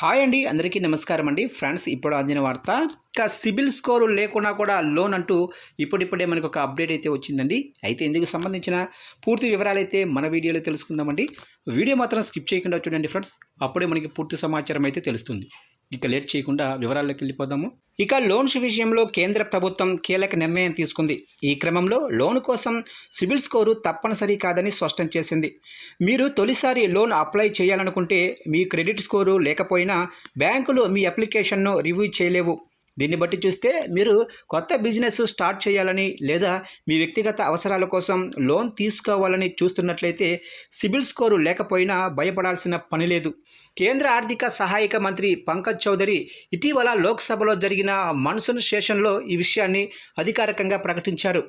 Hi అండి అందరికీ నమస్కారం అండి. ఫ్రెండ్స్ ఇప్పుడు అందిన వార్త ఇంకా సిబిల్ స్కోరు లేకున్నా కూడా లోన్ అంటూ ఇప్పుడిప్పుడే మనకు ఒక అప్డేట్ అయితే వచ్చిందండి. అయితే ఇందుకు సంబంధించిన పూర్తి వివరాలు అయితే మన వీడియోలో తెలుసుకుందామండి. వీడియో మాత్రం స్కిప్ చేయకుండా చూడండి ఫ్రెండ్స్. అప్పుడే మనకి పూర్తి సమాచారం అయితే తెలుస్తుంది. ఇక లేట్ చేయకుండా వివరాల్లోకి వెళ్ళిపోదాము. ఇక లోన్స్ విషయంలో కేంద్ర ప్రభుత్వం కీలక నిర్ణయం తీసుకుంది. ఈ క్రమంలో లోన్ కోసం సిబిల్ స్కోరు తప్పనిసరి కాదని స్పష్టం చేసింది. మీరు తొలిసారి లోన్ అప్లై చేయాలనుకుంటే మీ క్రెడిట్ స్కోరు లేకపోయినా బ్యాంకులు మీ అప్లికేషన్ను రివ్యూ చేయలేవు. దీన్ని బట్టి చూస్తే మీరు కొత్త బిజినెస్ స్టార్ట్ చేయాలని లేదా మీ వ్యక్తిగత అవసరాల కోసం లోన్ తీసుకోవాలని చూస్తున్నట్లయితే సిబిల్ స్కోరు లేకపోయినా భయపడాల్సిన పని లేదు. కేంద్ర ఆర్థిక సహాయక మంత్రి పంకజ్ చౌదరి ఇటీవల లోక్సభలో జరిగిన మన్సూన్ సెషన్లో ఈ విషయాన్ని అధికారికంగా ప్రకటించారు.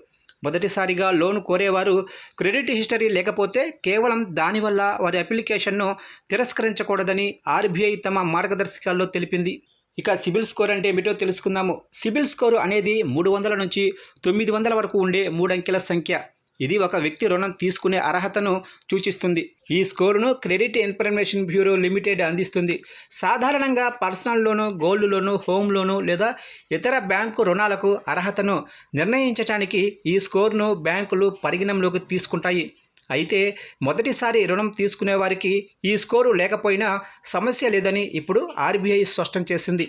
మొదటిసారిగా లోన్ కోరేవారు క్రెడిట్ హిస్టరీ లేకపోతే కేవలం దానివల్ల వారి అప్లికేషన్ను తిరస్కరించకూడదని ఆర్బీఐ తమ మార్గదర్శకాల్లో తెలిపింది. ఇక సిబిల్ స్కోర్ అంటే ఏమిటో తెలుసుకుందాము. సిబిల్ స్కోర్ అనేది మూడు వందల నుంచి తొమ్మిది వందల వరకు ఉండే మూడంకెల సంఖ్య. ఇది ఒక వ్యక్తి రుణం తీసుకునే అర్హతను సూచిస్తుంది. ఈ స్కోరును క్రెడిట్ ఇన్ఫర్మేషన్ బ్యూరో లిమిటెడ్ అందిస్తుంది. సాధారణంగా personal loan gold loan home loan లేదా ఇతర బ్యాంకు రుణాలకు అర్హతను నిర్ణయించడానికి ఈ స్కోర్ను బ్యాంకులు పరిగణంలోకి తీసుకుంటాయి. అయితే మొదటిసారి రుణం తీసుకునే వారికి ఈ స్కోరు లేకపోయినా సమస్య లేదని ఇప్పుడు ఆర్బీఐ స్పష్టం చేసింది.